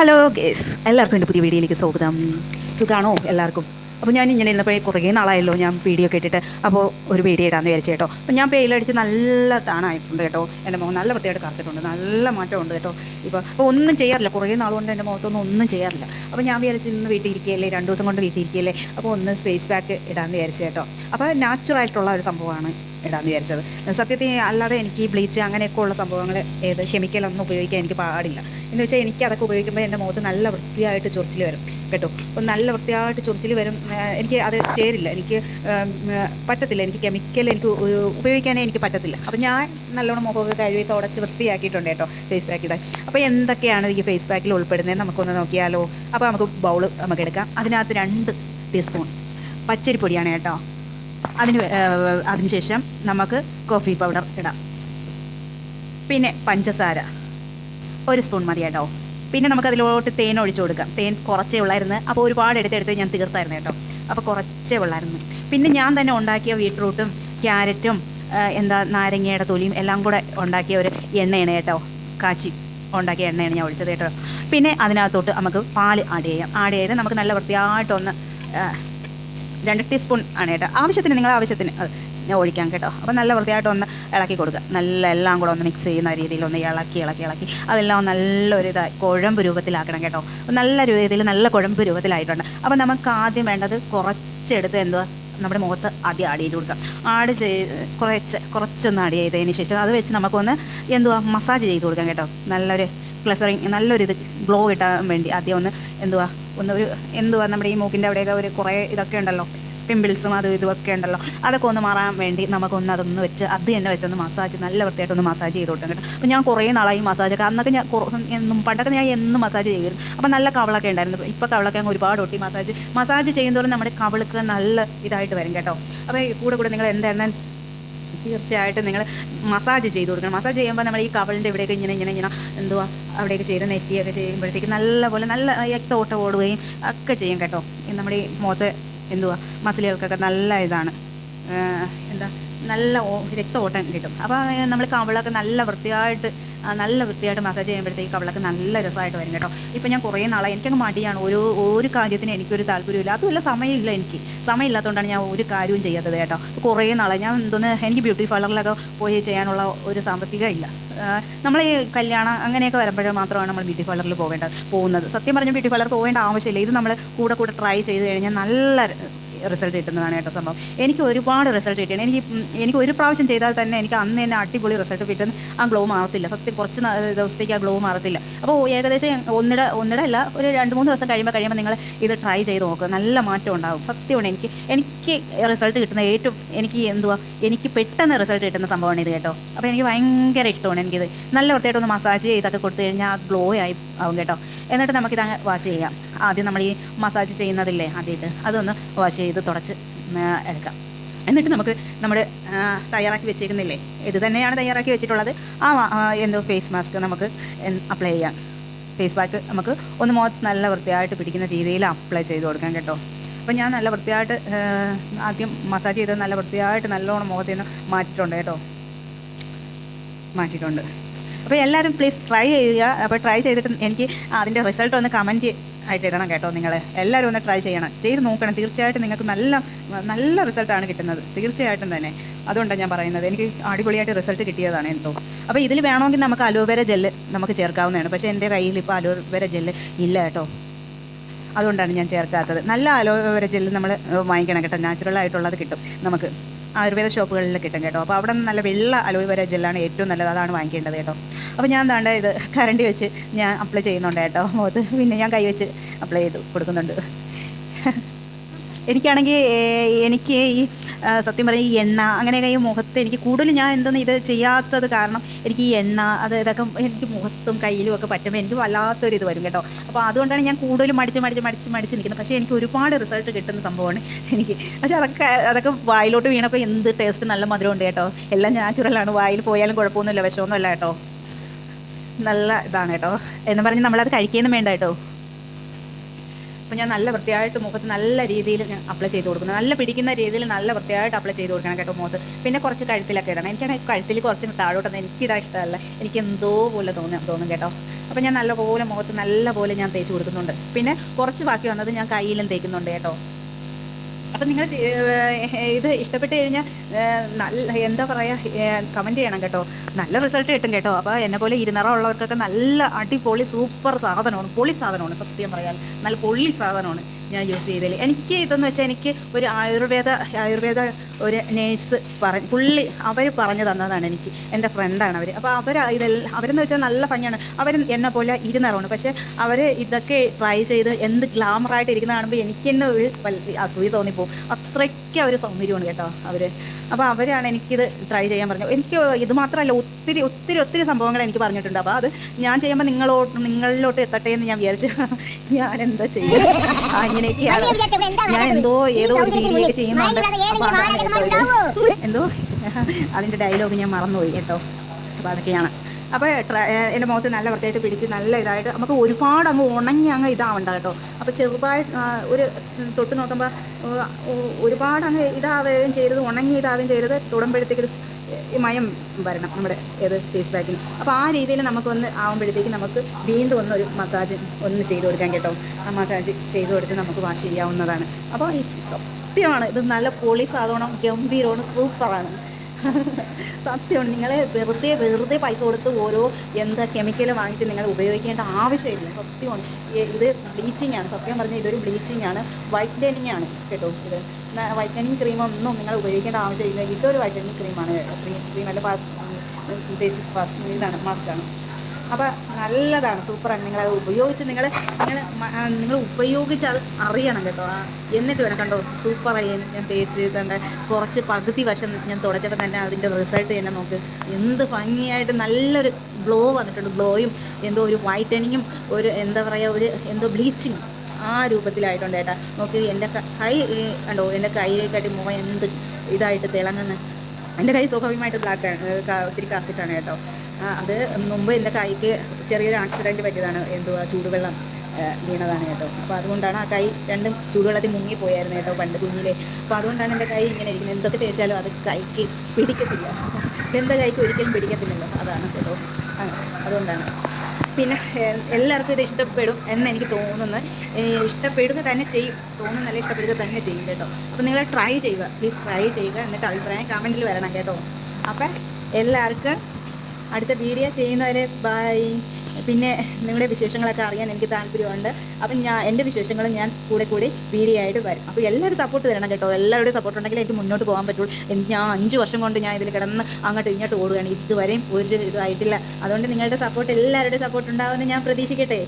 Hello guys എല്ലാവർക്കും എന്റെ പുതിയ വീഡിയോയിലേക്ക് സ്വാഗതം. സുഖാണോ എല്ലാവർക്കും? അപ്പോൾ ഞാൻ ഇങ്ങനെ ഇരുന്നപ്പോൾ കുറേ നാളായല്ലോ ഞാൻ വീഡിയോ കേട്ടിട്ട്. അപ്പോൾ ഒരു വീഡിയോ ഇടാന്ന് വിചാരിച്ചു കേട്ടോ. അപ്പോൾ ഞാൻ പേയിലടിച്ച് നല്ല താണായിട്ടുണ്ട് കേട്ടോ. എന്റെ മുഖം നല്ല വൃത്തിയായിട്ട് കറുത്തിട്ടുണ്ട് നല്ല മാറ്റമുണ്ട് കേട്ടോ. ഇപ്പോൾ അപ്പോൾ ഒന്നും ചെയ്യാറില്ല. കുറേ നാളുകൊണ്ട് എന്റെ മുഖത്തൊന്നും ഒന്നും ചെയ്യാറില്ല. അപ്പോൾ ഞാൻ വിചാരിച്ച് ഇന്ന് വീട്ടിൽ ഇരിക്കുകയല്ലേ? രണ്ട് ദിവസം കൊണ്ട് വീട്ടിൽ ഇരിക്കുകയല്ലേ? അപ്പോൾ ഒന്ന് ഫേസ് പാക്ക് ഇടാമെന്ന് വിചാരിച്ചു കേട്ടോ. അപ്പോൾ നാച്ചുറായിട്ടുള്ള ഒരു സംഭവമാണ് ഇടാന്ന് വിചാരിച്ചത്. സത്യത്തിൽ അല്ലാതെ എനിക്ക് ഈ ബ്ലീച്ച് അങ്ങനെയൊക്കെ ഉള്ള സംഭവങ്ങൾ ഏത് കെമിക്കലൊന്നും ഉപയോഗിക്കാൻ എനിക്ക് പാടില്ല. എന്ന് വെച്ചാൽ എനിക്ക് അതൊക്കെ ഉപയോഗിക്കുമ്പോൾ എന്റെ മുഖത്ത് നല്ല വൃത്തിയായിട്ട് ചൊറിച്ചിൽ വരും. കേട്ടോ? അപ്പോൾ നല്ല വൃത്തിയായിട്ട് ചൊറിച്ചിൽ വരും. എനിക്ക് അത് ചേരില്ല. എനിക്ക് പറ്റത്തില്ല. എനിക്ക് കെമിക്കൽ എനിക്ക് ഉപയോഗിക്കാനേ എനിക്ക് പറ്റത്തില്ല. അപ്പോൾ ഞാൻ നല്ലോണം മുഖമൊക്കെ കഴുകി തുടച്ച് വൃത്തിയാക്കിയിട്ടുണ്ട് കേട്ടോ ഫേസ് പാക്കിടെ അപ്പോൾ എന്തൊക്കെയാണ് ഈ ഫേസ് പാക്കിൽ ഉൾപ്പെടുന്നത്? നമുക്കൊന്ന് നോക്കിയാലോ. അപ്പോൾ നമുക്ക് ബൗൾ നമുക്ക് എടുക്കാം. അതിനകത്ത് രണ്ട് ടീസ്പൂൺ പച്ചരിപ്പൊടിയാണ് കേട്ടോ. അതിന് അതിനുശേഷം നമുക്ക് കോഫി പൗഡർ ഇടാം. പിന്നെ പഞ്ചസാര. ഒരു സ്പൂൺ മതി കേട്ടോ പിന്നെ നമുക്ക് അതിലോട്ട് തേൻ ഒഴിച്ചു കൊടുക്കാം. തേൻ കുറച്ചേ ഉള്ളായിരുന്നു. അപ്പോൾ ഒരുപാട് എടുത്തെടുത്ത് ഞാൻ തീർത്തായിരുന്നു കേട്ടോ. അപ്പോൾ കുറച്ചേ ഉള്ളായിരുന്നു. പിന്നെ ഞാൻ തന്നെ ഉണ്ടാക്കിയ ബീട്രൂട്ടും ക്യാരറ്റും എന്താ നാരങ്ങയുടെ തൊലിയും എല്ലാം കൂടെ ഉണ്ടാക്കിയ ഒരു എണ്ണയാണ് കേട്ടോ. കാച്ചി ഉണ്ടാക്കിയ എണ്ണയാണ് ഞാൻ ഒഴിച്ചത് കേട്ടോ. പിന്നെ അതിനകത്തോട്ട് നമുക്ക് പാൽ ആഡ് ചെയ്യാം. ആഡ് ചെയ്ത് നമുക്ക് നല്ല വൃത്തിയായിട്ടൊന്ന് രണ്ട് ടീസ്പൂൺ ആണ് കേട്ടോ. ആവശ്യത്തിന് നിങ്ങൾ ആവശ്യത്തിന്. അത് ഒഴിക്കാം കേട്ടോ. അപ്പോൾ നല്ല വൃത്തിയായിട്ട് ഒന്ന് ഇളക്കി കൊടുക്കുക. നല്ല എല്ലാം കൂടെ ഒന്ന് മിക്സ് ചെയ്യുന്ന രീതിയിൽ ഒന്ന് ഇളക്കി ഇളക്കി ഇളക്കി. അതെല്ലാം നല്ലൊരു ഇതായി കുഴമ്പ് രൂപത്തിലാക്കണം കേട്ടോ. നല്ല രീതിയിൽ നല്ല കുഴമ്പ് രൂപത്തിലായിട്ടുണ്ട്. അപ്പോൾ നമുക്ക് ആദ്യം വേണ്ടത് കുറച്ചെടുത്ത് എന്തുവാ? നമ്മുടെ മുഖത്ത് ആദ്യം ആഡ് ചെയ്ത് കൊടുക്കാം. ആഡ് ചെയ്ത് കുറച്ച് കുറച്ചൊന്ന് ആഡ് ചെയ്തതിന് ശേഷം അത് വെച്ച് നമുക്കൊന്ന് എന്തുവാ? മസാജ് ചെയ്ത് കൊടുക്കാം കേട്ടോ. നല്ലൊരു ക്ലസറിങ് നല്ലൊരു ഇത് ഗ്ലോ കിട്ടാൻ വേണ്ടി ആദ്യം ഒന്ന് എന്തുവാ ഒന്ന് ഒരു എന്തുവാ നമ്മുടെ ഈ മൂക്കിന്റെ അവിടെയൊക്കെ ഒരു കുറേ ഇതൊക്കെ ഉണ്ടല്ലോ പിമ്പിൾസും അതും ഇതുമൊക്കെ ഉണ്ടല്ലോ അതൊക്കെ ഒന്ന് മാറാൻ വേണ്ടി നമുക്കൊന്ന് അതൊന്ന് വെച്ച് അത് തന്നെ വെച്ചൊന്ന് മസാജ് നല്ല വൃത്തിയായിട്ട് ഒന്ന് മസാജ് ചെയ്ത് കൊടുക്കാം കേട്ടോ. അപ്പോൾ ഞാൻ കുറേ നാളായി മസാജ് മസാജൊക്കെ അന്നൊക്കെ ഞാൻ എന്നും പണ്ടൊക്കെ ഞാൻ എന്നും മസാജ് ചെയ്യുമായിരുന്നു. അപ്പോൾ നല്ല കവളൊക്കെ ഉണ്ടായിരുന്നു. ഇപ്പോൾ കവളൊക്കെ അങ്ങ് ഒരുപാട് ഒട്ടി മസാജ് മസാജ് ചെയ്യുന്നതോടെ നമ്മുടെ കവളൊക്കെ നല്ല ഇതായിട്ട് വരും കേട്ടോ. അപ്പോൾ കൂടെ കൂടെ നിങ്ങൾ എന്തായിരുന്നാലും തീർച്ചയായിട്ടും നിങ്ങൾ മസാജ് ചെയ്ത് കൊടുക്കണം. മസാജ് ചെയ്യുമ്പോൾ നമ്മൾ ഈ കവളിന്റെ ഇവിടെയൊക്കെ ഇങ്ങനെ ഇങ്ങനെ ഇങ്ങനെ എന്തുവാ അവിടെയൊക്കെ ചെയ്ത് നെറ്റിയൊക്കെ ചെയ്യുമ്പോഴത്തേക്ക് നല്ലപോലെ നല്ല രക്തോട്ടം ഓടുകയും ഒക്കെ ചെയ്യും കേട്ടോ. നമ്മുടെ ഈ മുഖത്ത് എന്തുവാ മസിലുകൾക്കൊക്കെ നല്ല ഇതാണ്. എന്താ നല്ല രക്തോട്ടം കിട്ടും. അപ്പോൾ നമ്മൾ കവളൊക്കെ നല്ല വൃത്തിയായിട്ട് നല്ല വൃത്തിയായിട്ട് മസാജ് ചെയ്യുമ്പോഴത്തേക്ക് അവളൊക്കെ നല്ല രസമായിട്ട് വരും കേട്ടോ. ഇപ്പം ഞാൻ കുറേ നാളായി എനിക്കങ്ങ് മടിയാണ്. ഒരു ഒരു കാര്യത്തിന് എനിക്കൊരു താല്പര്യമില്ല അതുമല്ല സമയമില്ല എനിക്ക്. സമയമില്ലാത്തതുകൊണ്ടാണ് ഞാൻ ഒരു കാര്യവും ചെയ്യാത്തത് കേട്ടോ. കുറേ നാളായി. ഞാൻ എന്തോന്ന് എനിക്ക് ബ്യൂട്ടി പാർലറിലൊക്കെ പോയി ചെയ്യാനുള്ള ഒരു സാമ്പത്തികം ഇല്ല. നമ്മൾ ഈ കല്യാണം അങ്ങനെയൊക്കെ വരുമ്പോഴേ മാത്രമാണ് നമ്മൾ ബ്യൂട്ടി പാർലറിൽ പോകേണ്ടത് പോകുന്നത്. സത്യം പറഞ്ഞാൽ ബ്യൂട്ടി പാർലർ പോകേണ്ട ആവശ്യമില്ല. ഇത് നമ്മൾ കൂടെ കൂടെ ട്രൈ ചെയ്ത് കഴിഞ്ഞാൽ നല്ല റിസൾട്ട് കിട്ടുന്നതാണ് കേട്ടോ സംഭവം. എനിക്ക് ഒരുപാട് റിസൾട്ട് കിട്ടിയാണ് എനിക്ക് എനിക്ക് ഒരു പ്രാവശ്യം ചെയ്താൽ തന്നെ എനിക്ക് അന്ന് തന്നെ അടിപൊളി റിസൾട്ട് കിട്ടുന്ന ആ ഗ്ലോ മാറത്തില്ല. സത്യം കുറച്ച് ദിവസത്തേക്ക് ആ ഗ്ലോ മാറത്തില്ല. അപ്പോൾ ഏകദേശം ഒന്നിട ഒന്നിട അല്ല ഒരു രണ്ട് മൂന്ന് ദിവസം കഴിയുമ്പോൾ കഴിയുമ്പോൾ നിങ്ങൾ ഇത് ട്രൈ ചെയ്ത് നോക്കുക നല്ല മാറ്റം ഉണ്ടാകും സത്യമാണ് എനിക്ക് എനിക്ക് റിസൾട്ട് കിട്ടുന്ന ഏറ്റവും എനിക്ക് എന്തുവാ എനിക്ക് പെട്ടെന്ന് റിസൾട്ട് കിട്ടുന്ന സംഭവമാണ് ഇത് കേട്ടോ. അപ്പോൾ എനിക്ക് ഭയങ്കര ഇഷ്ടമാണ് എനിക്കിത്. നല്ല വൃത്തിയായിട്ടൊന്ന് മസാജ് ചെയ്തൊക്കെ കൊടുത്തു കഴിഞ്ഞാൽ ഗ്ലോ ആയി ആവും കേട്ടോ. എന്നിട്ട് നമുക്കിത് അങ്ങ് വാഷ് ചെയ്യാം. ആദ്യം നമ്മൾ ഈ മസാജ് ചെയ്യുന്നതില്ലേ ആദ്യമായിട്ട് അതൊന്ന് വാഷ് ചെയ്ത് തുടച്ച് എടുക്കാം. എന്നിട്ട് നമുക്ക് നമ്മൾ തയ്യാറാക്കി വെച്ചേക്കുന്നില്ലേ? ഇത് തന്നെയാണ് തയ്യാറാക്കി വെച്ചിട്ടുള്ളത്. ആ എന്തോ ഫേസ് മാസ്ക് നമുക്ക് അപ്ലൈ ചെയ്യാം. ഫേസ് പാക്ക് നമുക്ക് ഒന്ന് മുഖത്ത് നല്ല വൃത്തിയായിട്ട് പിടിക്കുന്ന രീതിയിൽ അപ്ലൈ ചെയ്ത് കൊടുക്കാം കേട്ടോ. അപ്പോൾ ഞാൻ നല്ല വൃത്തിയായിട്ട് ആദ്യം മസാജ് ചെയ്ത് നല്ല വൃത്തിയായിട്ട് നല്ലോണം മുഖത്തുനിന്ന് മാറ്റിയിട്ടുണ്ട് കേട്ടോ. മാറ്റിയിട്ടുണ്ട്. അപ്പോൾ എല്ലാവരും പ്ലീസ് ട്രൈ ചെയ്യുക. അപ്പോൾ ട്രൈ ചെയ്തിട്ട് എനിക്ക് അതിന്റെ റിസൾട്ട് ഒന്ന് കമന്റ് ആയിട്ട് ഇടണം കേട്ടോ നിങ്ങൾ എല്ലാവരും ഒന്ന് ട്രൈ ചെയ്യണം. ചെയ്ത് നോക്കണം. തീർച്ചയായിട്ടും നിങ്ങൾക്ക് നല്ല നല്ല റിസൾട്ടാണ് കിട്ടുന്നത്. തീർച്ചയായിട്ടും തന്നെ. അതുകൊണ്ടാണ് ഞാൻ പറയുന്നത്. എനിക്ക് അടിപൊളിയായിട്ട് റിസൾട്ട് കിട്ടിയതാണ് കേട്ടോ അപ്പോൾ ഇതിൽ വേണമെങ്കിൽ നമുക്ക് അലോവേര ജെല്ല് നമുക്ക് ചേർക്കാവുന്നതാണ്. പക്ഷേ എന്റെ കയ്യിൽ ഇപ്പോൾ അലോവേര ജെല്ല് ഇല്ല കേട്ടോ. അതുകൊണ്ടാണ് ഞാൻ ചേർക്കാത്തത്. നല്ല അലോവേര ജെല്ല് നമ്മൾ വാങ്ങിക്കണം കേട്ടോ. നാച്ചുറൽ ആയിട്ടുള്ളത് കിട്ടും നമുക്ക്. ആയുർവേദ ഷോപ്പുകളിൽ കിട്ടും കേട്ടോ. അപ്പോൾ അവിടെ നിന്ന് നല്ല വെള്ള അലോവേര ജെല്ലാണ് ഏറ്റവും നല്ലത്. അതാണ് വാങ്ങിക്കേണ്ടത് കേട്ടോ. അപ്പോൾ ഞാൻ എന്താണ്ട് ഇത് കരണ്ടി വെച്ച് ഞാൻ അപ്ലൈ ചെയ്യുന്നുണ്ട് കേട്ടോ. മുഖത്ത്. പിന്നെ ഞാൻ കൈ വെച്ച് അപ്ലൈ ചെയ്ത് കൊടുക്കുന്നുണ്ട്. എനിക്കാണെങ്കിൽ എനിക്ക് ഈ സത്യം പറഞ്ഞാൽ ഈ എണ്ണ അങ്ങനെയൊക്കെ ഈ മുഖത്ത് എനിക്ക് കൂടുതലും ഞാൻ എന്തെന്ന് ഇത് ചെയ്യാത്തത് കാരണം എനിക്ക് ഈ എണ്ണ അത് ഇതൊക്കെ എനിക്ക് മുഖത്തും കയ്യിലും ഒക്കെ പറ്റുമ്പോൾ എനിക്ക് വല്ലാത്തൊരു ഇത് വരും കേട്ടോ. അപ്പോൾ അതുകൊണ്ടാണ് ഞാൻ കൂടുതലും മടിച്ച് മടിച്ച് മടിച്ച് മടിച്ച് നിൽക്കുന്നത്. പക്ഷേ എനിക്ക് ഒരുപാട് റിസൾട്ട് കിട്ടുന്ന സംഭവമാണ് എനിക്ക്. പക്ഷേ അതൊക്കെ അതൊക്കെ വായിലോട്ട് വീണപ്പോൾ എന്ത് ടേസ്റ്റ് നല്ല മധുരമുണ്ട് കേട്ടോ. എല്ലാം നാച്ചുറലാണ് വായിൽ പോയാലും കുഴപ്പമൊന്നുമില്ല വിഷമൊന്നുമില്ല കേട്ടോ. നല്ല ഇതാണ് കേട്ടോ. എന്ന് പറഞ്ഞ് നമ്മളത് കഴിക്കുകയൊന്നും വേണ്ട കേട്ടോ. അപ്പോൾ ഞാൻ നല്ല വൃത്തിയായിട്ട് മുഖത്ത് നല്ല രീതിയിൽ ഞാൻ അപ്ലൈ ചെയ്ത് കൊടുക്കുന്നത് നല്ല പിടിക്കുന്ന രീതിയിൽ നല്ല വൃത്തിയായിട്ട് അപ്ലൈ ചെയ്ത് കൊടുക്കണം കേട്ടോ മുഖത്ത്. പിന്നെ കുറച്ച് കഴുത്തിലൊക്കെ ഇടണം. എനിക്കാണെങ്കിൽ കഴുത്തിൽ കുറച്ച് താഴോട്ടൊന്നും എനിക്കിടാൻ ഇഷ്ടമല്ല. എനിക്ക് എന്തോ പോലെ തോന്നും തോന്നും കേട്ടോ. അപ്പോൾ ഞാൻ നല്ലപോലെ മുഖത്ത് നല്ലപോലെ ഞാൻ തേച്ച് കൊടുക്കുന്നുണ്ട്. പിന്നെ കുറച്ച് ബാക്കി വന്നത് ഞാൻ കയ്യിലും തേക്കുന്നുണ്ട് കേട്ടോ. അപ്പം നിങ്ങൾ ഇത് ഇഷ്ടപ്പെട്ട് കഴിഞ്ഞാൽ നല്ല എന്താ പറയുക കമന്റ് ചെയ്യണം കേട്ടോ. നല്ല റിസൾട്ട് കിട്ടും കേട്ടോ. അപ്പോൾ എന്നെ പോലെ ഇരുന്നറം ഉള്ളവർക്കൊക്കെ നല്ല അടിപൊളി സൂപ്പർ സാധനമാണ്. പൊളി സാധനമാണ് സത്യം പറയാൻ. നല്ല പൊള്ളി സാധനമാണ്. ഞാൻ യൂസ് ചെയ്തതിൽ എനിക്ക് ഇതെന്ന് വെച്ചാൽ എനിക്ക് ഒരു ആയുർവേദ ആയുർവേദ ഒരു നേഴ്സ് പറഞ്ഞ് പുള്ളി അവർ പറഞ്ഞു തന്നതാണ് എനിക്ക്. എന്റെ ഫ്രണ്ടാണ് അവർ അപ്പോൾ അവർ ഇതെല്ലാം അവരെന്ന് വെച്ചാൽ നല്ല ഭംഗിയാണ്. അവർ എന്നെ പോലെ ഇരുന്നറാണ് പക്ഷേ അവർ ഇതൊക്കെ ട്രൈ ചെയ്ത് എന്ത് ഗ്ലാമറായിട്ട് ഇരിക്കുന്ന കാണുമ്പോൾ എനിക്ക് തന്നെ ഒരു അസൂയ തോന്നിപ്പോവും. അത്രയ്ക്ക് അവർ സൗന്ദര്യമാണ് കേട്ടോ അവർ അപ്പോൾ അവരാണ് എനിക്കിത് ട്രൈ ചെയ്യാൻ പറഞ്ഞത്. എനിക്ക് ഇത് മാത്രമല്ല ഒത്തിരി ഒത്തിരി ഒത്തിരി സംഭവങ്ങൾ എനിക്ക് പറഞ്ഞിട്ടുണ്ട്. അപ്പോൾ അത് ഞാൻ ചെയ്യുമ്പോൾ നിങ്ങളോട്ട് നിങ്ങളിലോട്ട് എത്തട്ടെ എന്ന് ഞാൻ വിചാരിച്ചു. ഞാൻ എന്താ ചെയ്യും? അങ്ങനെയൊക്കെയാണ്. ഞാൻ എന്തോ ഏതോ ഒരു രീതിയിലേക്ക് ചെയ്യുന്നുണ്ട് അപ്പോൾ. എന്തോ? അതിന്റെ ഡയലോഗ് ഞാൻ മറന്നുപോയി കേട്ടോ. അപ്പോൾ അതൊക്കെയാണ്. അപ്പോൾ എന്റെ മുഖത്ത് നല്ല വൃത്തിയായിട്ട് പിടിച്ച് നല്ല ഇതായിട്ട് നമുക്ക് ഒരുപാട് അങ്ങ് ഉണങ്ങി അങ്ങ് ഇതാവണ്ട കേട്ടോ. അപ്പോൾ ചെറുതായിട്ട് ഒരു തൊട്ട് നോക്കുമ്പോൾ ഒരുപാട് അങ്ങ് ഇതാവുകയും ചെയ്തത് ഉണങ്ങി ഇതാവുകയും ചെയ്തത് തുടമ്പോഴത്തേക്കൊരു മയം വരണം നമ്മുടെ ഏത് ഫേസ് പാക്കിന് അപ്പോൾ ആ രീതിയിൽ നമുക്കൊന്ന് ആകുമ്പോഴത്തേക്ക് നമുക്ക് വീണ്ടും ഒന്നൊരു മസാജ് ഒന്ന് ചെയ്ത് കൊടുക്കാൻ കേട്ടോ. ആ മസാജ് ചെയ്ത് കൊടുത്ത് നമുക്ക് വാഷ് ചെയ്യാവുന്നതാണ്. അപ്പോൾ ഈ സത്യമാണ് ഇത് നല്ല പൊളി സാധനം ഗംഭീരമാണ് സൂപ്പറാണ് സത്യമാണ്. നിങ്ങൾ വെറുതെ വെറുതെ പൈസ കൊടുത്ത് ഓരോ എന്താ കെമിക്കൽ വാങ്ങിച്ച് നിങ്ങൾ ഉപയോഗിക്കേണ്ട ആവശ്യമില്ല. സത്യമാണ്. ഇത് ബ്ലീച്ചിങ് ആണ്. സത്യം പറഞ്ഞാൽ ഇതൊരു ബ്ലീച്ചിങ് ആണ്. വൈറ്റനിങ് ആണ് കേട്ടോ ഇത്. വൈറ്റനിങ് ക്രീമൊന്നും നിങ്ങൾ ഉപയോഗിക്കേണ്ട ആവശ്യമില്ല. ഇതൊരു വൈറ്റനിങ് ക്രീമാണ് ക്രീം ക്രീം അല്ല ഫാസ്റ്റ് ഫേസ് ഫാസ്റ്റ് ഇതാണ് മാസ്കാണ് അപ്പോൾ നല്ലതാണ് സൂപ്പറാണ്. അത് ഉപയോഗിച്ച് നിങ്ങൾ നിങ്ങൾ നിങ്ങൾ ഉപയോഗിച്ച് അത് അറിയണം കേട്ടോ. എന്നിട്ട് വേണം കണ്ടോ സൂപ്പറായി. ഞാൻ തേച്ച് തന്നെ കുറച്ച് പകുതി വശം ഞാൻ തുടച്ചപ്പോൾ തന്നെ അതിന്റെ റിസൾട്ട് തന്നെ നോക്ക്. എന്ത് ഭംഗിയായിട്ട് നല്ലൊരു ഗ്ലോ വന്നിട്ടുണ്ട്. ഗ്ലോയും എന്തോ ഒരു വൈറ്റനിങ്ങും ഒരു എന്താ പറയുക ഒരു എന്തോ ബ്ലീച്ചിങ് ആ രൂപത്തിലായിട്ടുണ്ട് ഏട്ടാ. നോക്കി എന്റെ കൈ കണ്ടോ എന്റെ കൈയിലേക്കാട്ടി മുഖം എന്ത് ഇതായിട്ട് തിളങ്ങുന്ന. എന്റെ കൈ സ്വാഭാവികമായിട്ട് ബ്ലാക്ക് ഒത്തിരി കറുത്തിട്ടാണ് കേട്ടോ. അത് മുമ്പ് എന്റെ കൈക്ക് ചെറിയൊരു ആക്സിഡന്റ് പറ്റിയതാണ്. എന്തുവാ ചൂടുവെള്ളം വീണതാണ് കേട്ടോ. അപ്പോൾ അതുകൊണ്ടാണ് ആ കൈ രണ്ടും ചൂടുവെള്ളത്തിൽ മുങ്ങിപ്പോയായിരുന്നു കേട്ടോ പണ്ട് കുഞ്ഞിലെ. അപ്പോൾ അതുകൊണ്ടാണ് എന്റെ കൈ ഇങ്ങനെ ഇരിക്കുന്നത്. എന്തൊക്കെ തേച്ചാലും അത് കൈക്ക് പിടിക്കത്തില്ല. എന്റെ കൈക്ക് ഒരിക്കലും പിടിക്കത്തില്ലല്ലോ. അതാണ് കേട്ടോ. അതുകൊണ്ടാണ്. പിന്നെ എല്ലാവർക്കും ഇത് ഇഷ്ടപ്പെടും എന്ന് എനിക്ക് തോന്നുന്നു. ഇഷ്ടപ്പെടുക തന്നെ ചെയ്യും. തോന്നുന്നല്ല ഇഷ്ടപ്പെടുക തന്നെ ചെയ്യും കേട്ടോ. അപ്പോൾ നിങ്ങൾ ട്രൈ ചെയ്യുക. പ്ലീസ് ട്രൈ ചെയ്യുക. എന്നിട്ട് അഭിപ്രായം കമന്റിൽ വരണം കേട്ടോ. അപ്പം എല്ലാവർക്കും അടുത്ത വീഡിയോ ചെയ്യുന്നവരെ ബൈ പിന്നെ നിങ്ങളുടെ വിശേഷങ്ങളൊക്കെ അറിയാൻ എനിക്ക് താല്പര്യമുണ്ട്. അപ്പം ഞാൻ എന്റെ വിശേഷങ്ങളും ഞാൻ കൂടെ കൂടി വീഡിയോ ആയിട്ട് വരും. അപ്പോൾ എല്ലാവരും സപ്പോർട്ട് തരണം കേട്ടോ. എല്ലാവരുടെയും സപ്പോർട്ട് ഉണ്ടെങ്കിൽ എനിക്ക് മുന്നോട്ട് പോകാൻ പറ്റുള്ളൂ. എനിക്ക് ഞാൻ അഞ്ച് വർഷം കൊണ്ട് ഞാൻ ഇതിൽ കിടന്ന് അങ്ങോട്ട് ഇങ്ങോട്ട് ഓടുകയാണ്. ഇതുവരെയും ഒരു ഇതായിട്ടില്ല. അതുകൊണ്ട് നിങ്ങളുടെ സപ്പോർട്ട് എല്ലാവരുടെയും സപ്പോർട്ട് ഉണ്ടാവുമെന്ന് ഞാൻ പ്രതീക്ഷിക്കട്ടെ.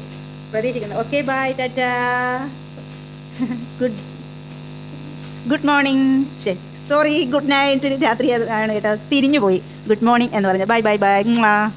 പ്രതീക്ഷിക്കുന്നു. Okay bye tata. Good good morning ശരി സോറി ഗുഡ് നൈറ്റ് രാത്രി ആണ് കേട്ടോ. തിരിഞ്ഞു പോയി ഗുഡ് മോർണിംഗ് എന്ന് പറഞ്ഞു. Bye bye bye.